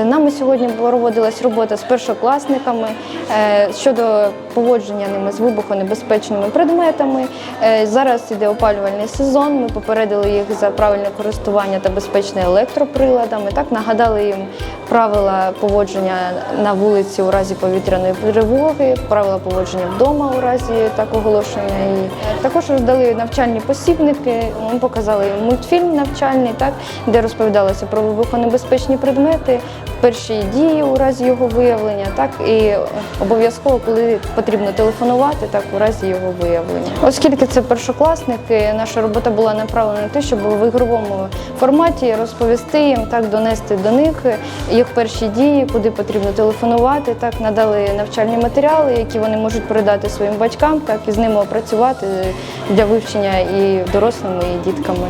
Е, Нами сьогодні проводилась робота з першокласниками е, щодо поводження ними з вибухонебезпечними предметами. Е, Зараз іде опалювальний сезон. Ми попередили їх за правильне користування та безпечне електроприладами. Так нагадали їм правила поводження на вулиці у разі повітряної тривоги, правила поводження вдома у разі так оголошення. І також роздали навчальні посібники. Ми показали мультфільм навчальний, так де розповідалося про вибухонебезпечні предмети, перші дії у разі його виявлення, так і обов'язково, коли потрібно телефонувати, так у разі його виявлення. Оскільки це першокласники, наша робота була направлена на те, щоб в ігровому форматі розповісти їм, так донести до них їх перші дії, куди потрібно телефонувати. Так надали навчальні матеріали, які вони можуть передати своїм батькам, так і з ними опрацювати для вивчення і дорослими, і дітками.